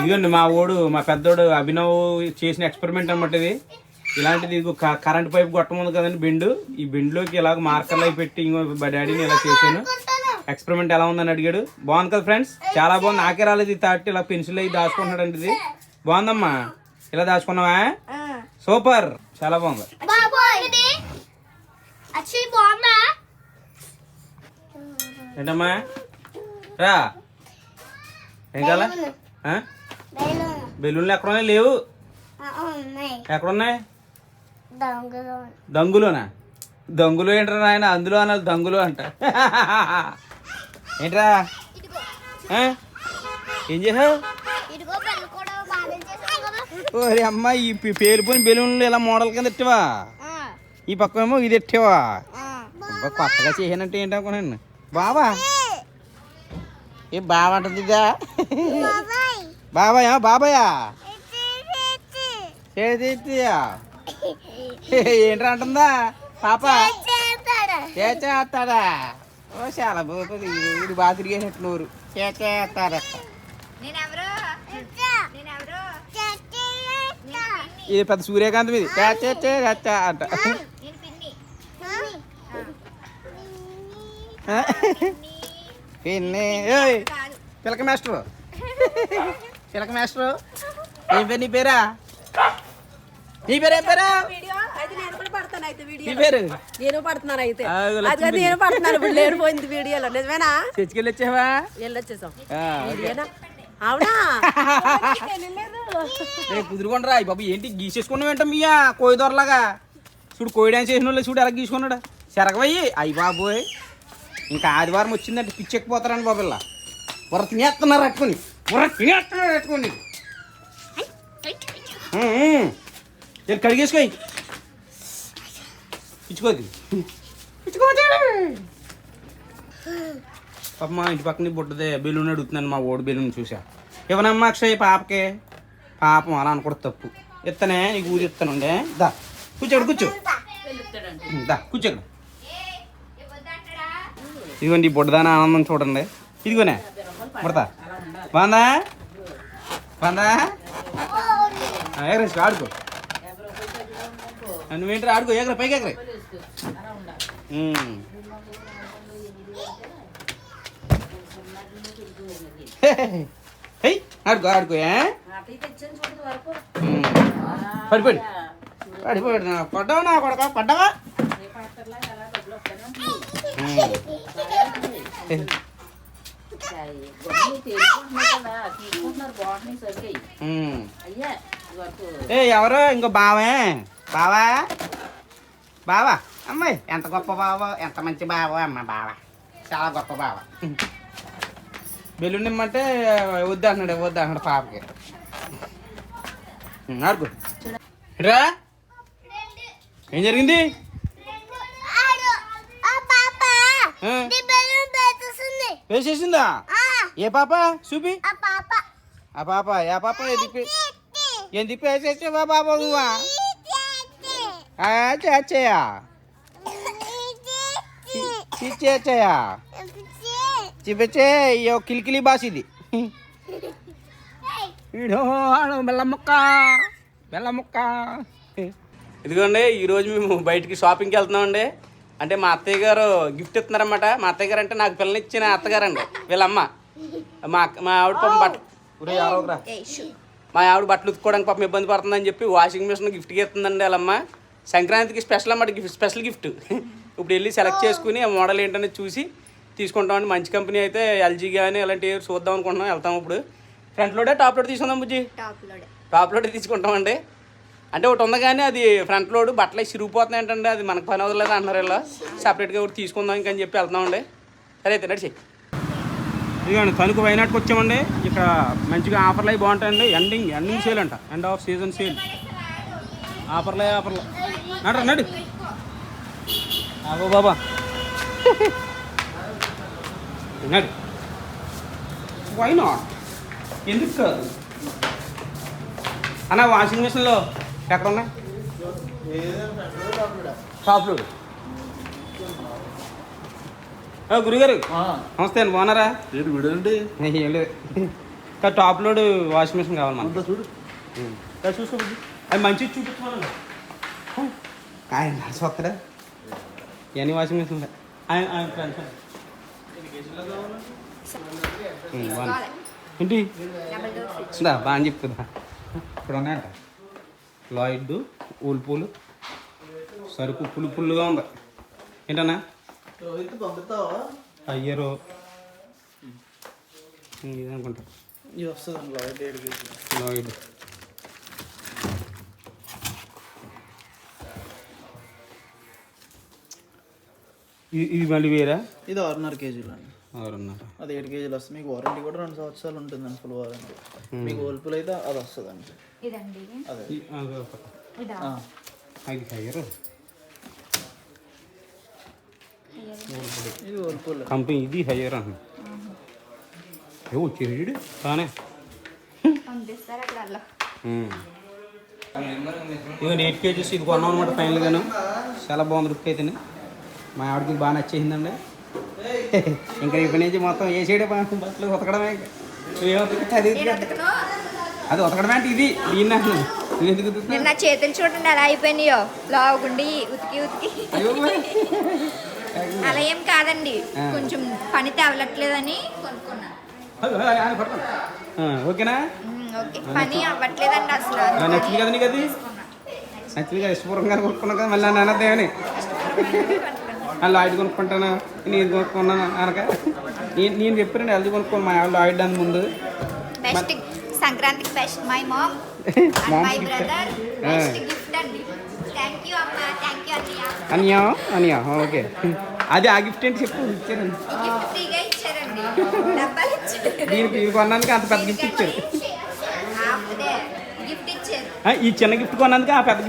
ఇదిగోండి మా ఓడు మా పెద్దోడు అభినవ్ చేసిన ఎక్స్పెరిమెంట్ అన్నమాట ఇది. ఇలాంటిది కరెంట్ పైప్ గొట్టం ఉంది కదండి బెండు. ఈ బెండ్లోకి ఇలాగ మార్కర్లు అవి పెట్టి ఇంకో మా డాడీని ఇలా చేశాను. ఎక్స్పెరిమెంట్ ఎలా ఉందని అడిగాడు. బాగుంది కదా ఫ్రెండ్స్ చాలా బాగుంది. నాకే రాలేదు ఈ థర్టీ ఇలా పెన్సిల్ అవి దాచుకుంటున్నాడు ఇది. బాగుందమ్మా? ఇలా దాచుకున్నావా? సూపర్ చాలా బాగుంది. ఏంటమ్మా? రా. ఏం కావాలా? బెలూన్లు ఎక్కడ లేవు? ఉన్నాయి. ఎక్కడ ఉన్నాయి దొంగలు. దంగులోనా దంగులు ఏంట్రా నాయన? అందులో అనాలి దంగులు అంట. ఏంట్రా? ఏం చేసావు? ఓరి అమ్మ ఈ పేలిపోయిన బెలూన్లు ఇలా మోడల్ కింద ఎట్టావా ఈ పక్క ఏమో ఇది ఎట్టావా కొత్తగా చేసానంటే ఏంటనుకున్నాను బావా? ఏ. బావ అంటుంది ఇదా? బాబాయ్ బాబాయా చేతియా ఏంట్రా అంటుందా? పాప. చేస్తాడు. ఓ చాలా బాగుంది. ఇది బాగా తిరిగేసినట్టు నూరు. చేస్తారా. ఇది పెద్ద సూర్యకాంతం ఇది అంట. నేను పిన్ని. పిన్ని. ఏయ్ పిలక మాస్టర్. పిలక మాస్టర్. ఏం పేరు నీ పేరా? నీ పేరు ఏం పేరు? నేను పడుతున్నాను అయితే. అది పడుతున్నాను. ఇప్పుడు వీడియోలో. నిజమేనా? వచ్చావా? వెళ్ళొచ్చేసాం. అవునా? కుదురుకోండిరా? బాబు ఏంటి గీసేసుకున్నావు ఏంట మీయా కోయి దొరలాగా? చూడు కోయి డాన్స్ చేసిన వాళ్ళు చూడు ఎలా గీసుకున్నాడు. సెరగవయ్యి అయ్యి బాబోయ్. ఇంకా ఆదివారం వచ్చిందంటే పిచ్చెక్కిపోతారండి బాబు ఇలా. బుర్ర తినేస్తున్నారు అట్టుకుని. బుర్ర కడిగేసుకోయి ఇచ్చుకోది ఇచ్చుకోవచ్చు పాప మా ఇంటి పక్కన బుడ్డదే బెలూన్ అడుగుతున్నాను మా ఓడి బెలూన్ చూసా. ఇవ్వనమ్మా అక్షయ్ పాపకే? పాపం అలా అనకూడదు తప్పు. ఇత్తనే నీకు ఊరి ఇస్తానుండే దా కూర్చోడు కూర్చో. దా కూర్చోడు ఇదిగోండి బుడ్డదాన ఆనందం చూడండి. ఇదిగోనే. బుడతా బాందా బాందా ఎగరేసి ఆడుకో ఆ, నువ్వేంటి ఆడుకో ఎగర పైకి ఎగరే ఉమ్. హే, హే, హే. హే, ఆడుకో ఆడుకో ఏ ఉమ్. పడిపోయి పడిపోయాడు నా పడ్డావా నా కొడక పడ్డావా ఉమ్. హే. ఉమ్. ఏ ఎవరు ఇంకో బావే బావా బావా అమ్మాయి ఎంత గొప్ప బావ ఎంత మంచి బావ అమ్మ బావ చాలా గొప్ప బావ బెలూన్ ఇమ్మంటే వద్దు అన్నాడు వద్దు అన్నాడు పాపకి ఉమ్, ఆడుకో రా ఏం జరిగింది ఆడు, ఆ పాప ఆ, నీ బెలూన్ పెట్టేస్తుంది. వేసేసిందా ఏ పాప చూపి ఆ పాప పాప ఏ పాప ఏం తిప్పి వేసేసావా బాబా నువ్వా చేచ్చేయా చేచ్చేయా చూపించే అయ్యో కిలికిలి బాస్ ఇది బెల్లం ముక్క బెల్లం ముక్క ఇదిగోండి ఈరోజు మేము బయటికి షాపింగ్కి వెళ్తున్నామండి అంటే మా అత్తయ్య గారు గిఫ్ట్ ఇస్తున్నారన్నమాట. మా అత్తయ్య గారు అంటే నాకు పిల్లనిచ్చిన అత్తగారు అండి వీళ్ళమ్మ. మా అక్క- మా ఆవిడ పాపం బట్ట ఒరేయ్, ఆరవకురా. మా ఆవిడ బట్టలు ఉతుక్కోవడానికి పాపం ఇబ్బంది పడుతుందని చెప్పి వాషింగ్ మిషన్ గిఫ్ట్కి ఇస్తుందండి వాళ్ళమ్మ. సంక్రాంతికి స్పెషల్ అన్నమాట గిఫ్ట్ స్పెషల్ గిఫ్ట్ ఇప్పుడు వెళ్ళి సెలెక్ట్ చేసుకుని ఆ మోడల్ ఏంటనేది చూసి తీసుకుంటామండి. మంచి కంపెనీ అయితే ఎల్జీ కానీ అలాంటివి చూద్దాం అనుకుంటున్నాం. వెళ్తాం ఇప్పుడు. ఫ్రంట్ లోడే టాప్ లోడ్ తీసుకుందాం బుజ్జి? టాప్ లోడ్ తీసుకుంటామండి. అంటే ఒకటి ఉంది కానీ అది ఫ్రంట్ లోడ్ బట్టలు చిరిగిపోతున్నాయి ఏంటంటే అది మనకు పని అవ్వలేదు అంటున్నారు ఇలా సపరేట్గా ఒకటి తీసుకుందాం ఇంకని చెప్పి వెళ్తున్నామండి. సరే అయితే నడిచి. ఇదిగోండి తణుకు వైనాట్కి వచ్చామండి. ఇక్కడ మంచిగా ఆఫర్లు అవి బాగుంటాయండి. ఎండింగ్ ఎండింగ్ సేల్ అంట. ఎండ్ ఆఫ్ సీజన్ సేల్ ఆఫర్లే ఆఫర్లు. నడు నడు. ఆగో బాబా. నడు. వై నాట్ ఎందుకు కాదు? అన్న వాషింగ్ మిషన్లో ఎక్కడ ఉన్నాయి షాప్లో గురుగారు నమస్తే అండి బాగున్నారా? ఏంటి వీడండి ఏం లేదు. ఇంకా టాప్ లోడ్ వాషింగ్ మిషన్ కావాలి మనకి. చూడు. చూసుకో బుజ్జి. అది మంచిది చూపించమనండి ఆయన నడిచి వస్తాడా ఇవన్నీ వాషింగ్ మిషన్ ఆయన ఆయన ఫ్రెండ్స్. ఏంటి? బాగా చెప్తుందా ఇక్కడ ఉన్నాయంట లాయిడ్ ఊల్పూలు సరుకు పులు పుల్లుగా ఉంది. ఏంటన్నా? రోహిత్ పంపుతావా అయ్యరు ఇదనుకుంటా ఇది వస్తుంది. లాయిడ్ ఇది మళ్ళీ వేరా? ఇది ఆరున్నర కేజీలు అండి. అది ఏడు కేజీలు వస్తుంది. మీకు వారంటీ కూడా రెండు సంవత్సరాలు ఉంటుందండి ఫుల్ వారంటీ మీకు ఓల్పులు అయితే అది వస్తుందండి. ఇదండి. అదే. అదే. ఇదా? ఓల్పులు కంపెనీ ఇది హయ్యర్ అంటున్నా. ఏ వచ్చేది బాగానే పంపిస్తారు అక్కడ అలా ఇక ఎయిట్ కేజీస్ ఇది కొన్నాం అనమాట ఫైనల్గాను. చాలా బాగుంది లుక్ అయితే మా ఆవిడకి బాగా నచ్చేసిందండి. ఇంకా ఇప్పటి నుంచి మొత్తం ఏ సైడే బట్టలు ఉతకడమే? అది అది ఉతకడమే అంటే ఇది. దీన్ని? నేను నా చేతులు చూడండి ఎలా అయిపోయినాయో. లావుగుండి ఉతికి ఉతికి. అలా ఏం కాదండి. కొంచెం పని తేవలట్లేదని కొనుక్కున్నా. ఓకేనా? ఓకే. పని అవ్వట్లేదండి అసలు. నచ్చింది కదా నీకు అది? నచ్చింది కదా ఇష్టపూర్వకంగా కొనుక్కున్నావు కదా మళ్ళీ నన్ను అనద్దేమని వాళ్ళు ఆయిల్ కొనుక్కుంటాను? నేను ఇది కొనుక్కున్నాను? అనక? నేను నేను చెప్పానండి అది కొనుక్కోను. మా వాళ్ళు ఆయిల్ దాని ముందు. బెస్ట్ సంక్రాంతికి best my mom Mom's my gift. Brother ఆ. బెస్ట్ గిఫ్ట్ అండి. థ్యాంక్ యూ అమ్మ. థ్యాంక్ యూ అన్నయ్య. అనియా అనియా ఓకే. అది ఆ గిఫ్ట్ ఏంటి చెప్పు? ఇచ్చారండి. ఈ గిఫ్ట్ ఫ్రీగా ఇచ్చారండి. డబ్బాలు ఇచ్చారు. దీనికి కొన్నందుకు అంత పెద్ద గిఫ్ట్ ఇచ్చారు. గిఫ్ట్ ఇచ్చారు. ఈ చిన్న గిఫ్ట్ కొన్నందుకు ఆ పెద్ద